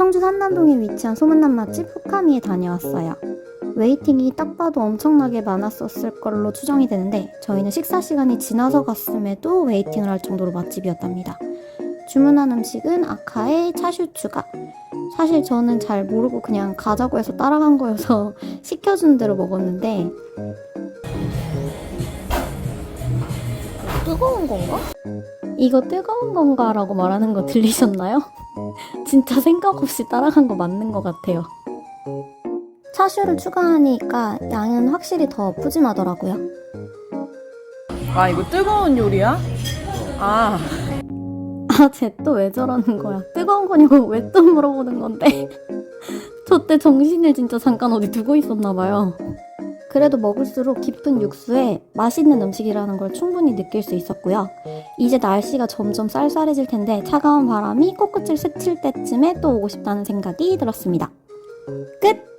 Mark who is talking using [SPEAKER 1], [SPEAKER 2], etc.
[SPEAKER 1] 청주 산남동에 위치한 소문난 맛집 후카미에 다녀왔어요. 웨이팅이 딱 봐도 엄청나게 많았었을 걸로 추정이 되는데 저희는 식사 시간이 지나서 갔음에도 웨이팅을 할 정도로 맛집이었답니다. 주문한 음식은 아카의 차슈 추가. 사실 저는 잘 모르고 그냥 가자고 해서 따라간 거여서 시켜준 대로 먹었는데 뜨거운 건가? 이거 뜨거운 건가? 라고 말하는 거 들리셨나요? 진짜 생각 없이 따라간 거 맞는 것 같아요. 차슈를 추가하니까 양은 확실히 더 푸짐하더라고요.
[SPEAKER 2] 아 이거 뜨거운 요리야? 아
[SPEAKER 1] 아, 쟤 또 왜 저러는 거야? 뜨거운 거냐고 왜 또 물어보는 건데? 저 때 정신을 진짜 잠깐 어디 두고 있었나 봐요. 그래도 먹을수록 깊은 육수에 맛있는 음식이라는 걸 충분히 느낄 수 있었고요. 이제 날씨가 점점 쌀쌀해질 텐데 차가운 바람이 코끝을 스칠 때쯤에 또 오고 싶다는 생각이 들었습니다. 끝!